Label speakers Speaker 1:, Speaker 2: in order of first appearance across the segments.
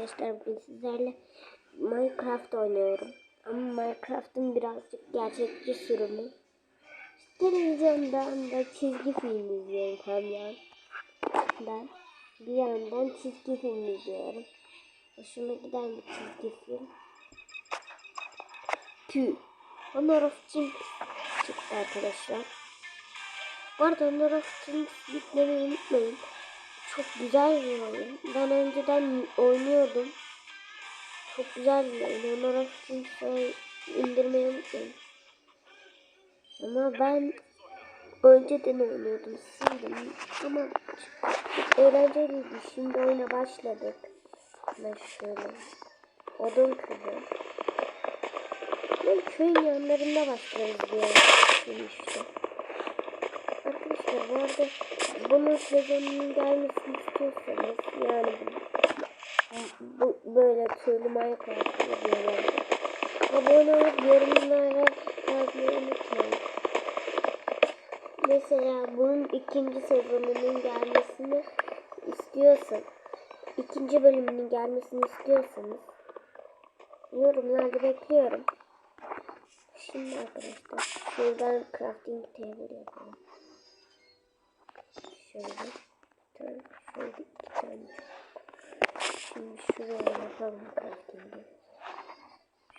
Speaker 1: arkadaşlar bugün sizlerle Minecraft oynuyorum. Ama Minecraft'ın birazcık gerçekçi sürümü. Televizyondan da çizgi film izliyorum hem yan. Ben bir yandan çizgi film izliyorum. Hoşuma giden bir çizgi film. Tüh. Honor of Jinx çıktı arkadaşlar. Bu arada Honor of Jinx yüklemeyi unutmayın. Çok güzel bir oyun. Ben önceden oynuyordum. Çok güzel bir oyun. Of Jings'i indirmeyi unutmayın. Ama ben önceden oynuyordum. Sildim. Ama eğlenceliydi. Şimdi oyuna başladık. Ben şöyle odun kırdım. Ben köyün yanlarında başlarız diye düşünmüştüm. Bu arada bunun sezonunun gelmesini istiyorsanız yani bu, böyle türlü Minecraft videoları abone olup yorumlara yazmayı unutmayın. Mesela bunun ikinci sezonunun gelmesini istiyorsan ikinci bölümünün gelmesini istiyorsanız yorumlarda bekliyorum. Şimdi arkadaşlar şuradan crafting table yapalım. Şöyle bir tane, şöyle iki tane. Şimdi şuraya yapalım crafting'i.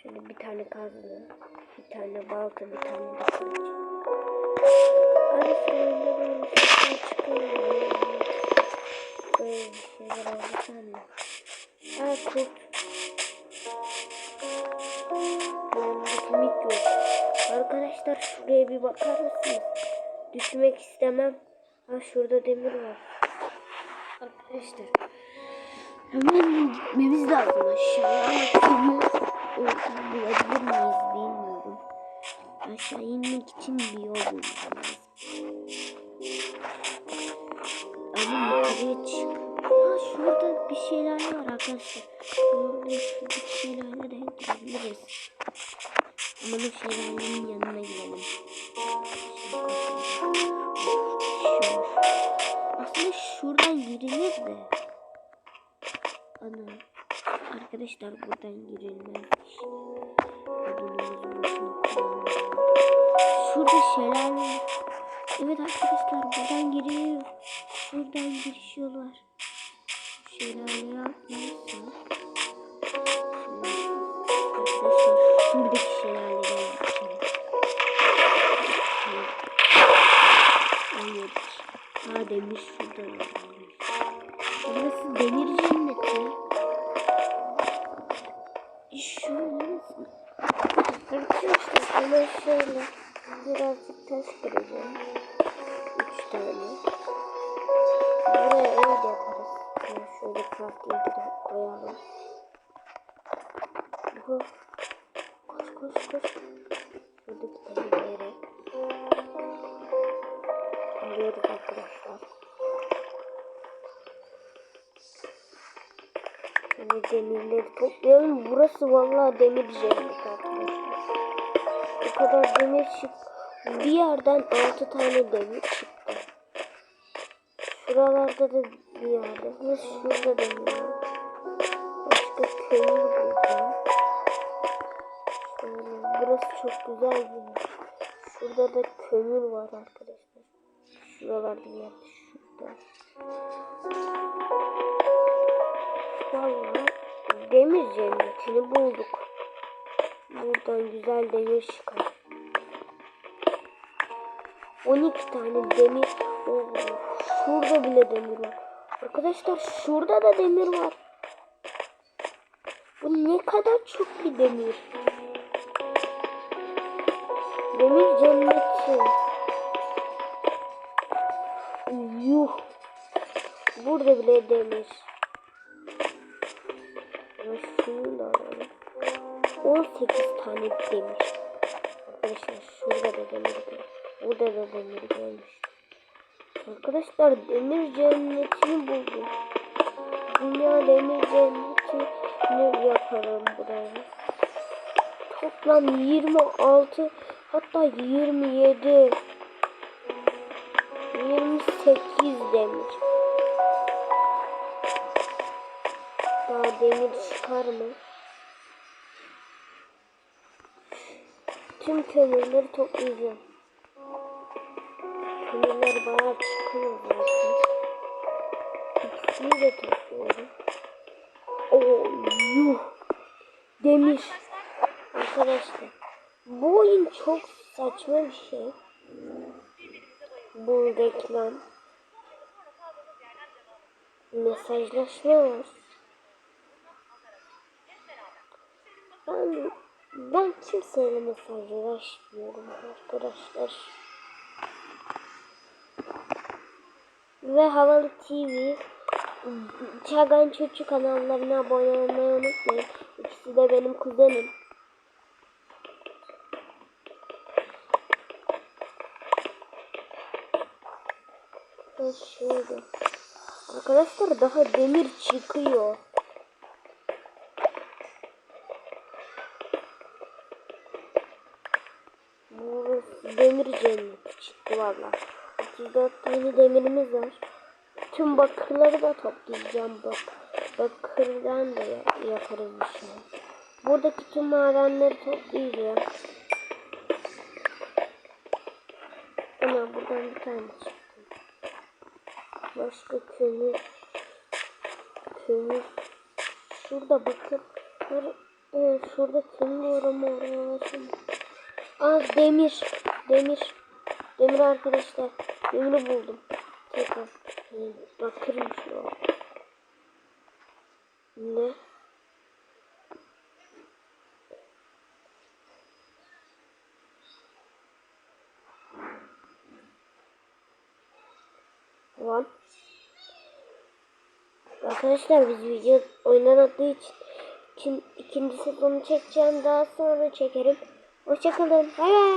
Speaker 1: Şöyle bir tane kazma, bir tane balta, bir tane de kılıç. Ara sıra böyle şeyler çıkıyor. Böyle bir şeyler oldu sanma. Aa kurt. Yanımda kemik yok. Arkadaşlar şuraya bir bakar mısınız? Düşmek istemem. Ha şurada demir var. Arkadaşlar. Hemen gitmemiz lazım aşağıya ama kimi bulabilir miyiz bilmiyorum. Aşağı inmek için bir yol bulmamız lazım. Ama yukarıya çık. Ha şurada bir şeyler var arkadaşlar. Şurada şuradaki şeylerle de gidebiliriz. Ama bu şeylerlerin yanına gidelim. Şimdi Şu. Aslında şuradan girilir de. Ana. Arkadaşlar buradan kullanmayalım. Şurada şelale. Evet arkadaşlar buradan giriyor. Şuradan giriş yolu var. Şelaleyi atlarsa. Arkadaşlar şuradaki şelaleden Evet. Ha demir şurada var. Burası demir cenneti. Şöyle Arkadaşlar hemen şöyle birazcık taş kıracağım. Üç tane. Buraya ev yaparız. Yani şöyle crafting'i de koyalım. Koş koş koş. Demirleri toplayalım. Burası vallahi demir cennet arkadaşlar. O kadar demir çıktı. Bir yerden altı tane demir çıktı. Şuralarda da bir yerde. Ve şurada demir var. Başka kömür buldum. Şöyle. Burası çok güzel bir yer. Şurada da kömür var arkadaşlar. Şuralarda bir yerde. Şurada. Vallahi demir cennetini bulduk. Buradan güzel demir çıkar. 12 tane demir. Oo, şurada bile demir var. Arkadaşlar şurada da demir var. Bu ne kadar çok bir demir. Demir cenneti. Yuh. Burada bile demir. Şunu alalım. 18 tane demir. Arkadaşlar şurada da demir var. Burada da demir görmüş. Arkadaşlar demir cennetini buldum. Dünya demir cennetini yaparım buraya. Toplam 26 hatta 27 demir. Çıkar mı? Tüm kömürleri toplayacağım. Kömürler bayağı çıkıyor zaten. İkisini de topluyorum. Oo yuh. Demir. Arkadaşlar. Bu oyun çok saçma bir şey. Bu reklam. Mesajlaşma var. Ben, ben kimseyle mesajlaşmıyorum arkadaşlar. Ve Havalı TV Çagan Çocuk kanallarına abone olmayı unutmayın. İkisi de benim kuzenim. Ha, Şöyle. Arkadaşlar daha demir çıkıyor. Burası demir cenneti çıktı valla. 34 tane demirimiz var. Tüm bakırları da toplayacağım bak. Bakırdan da ya- yaparız bir şey. Buradaki tüm madenleri toplayacağım. Ama buradan bir tane çıktı. Başka kömür. Kömür. Şurada bakın. Şur- Evet, şurada kömür var ama oraya. Aa demir. Demir. Demir arkadaşlar. Demiri buldum. Tekrar. Hmm, Bakırmış o. Ne? Lan. Arkadaşlar biz video oynanadığı için, için ikinci sezonu çekeceğim. Daha sonra çekerim. Hoşçakalın. Bay bay.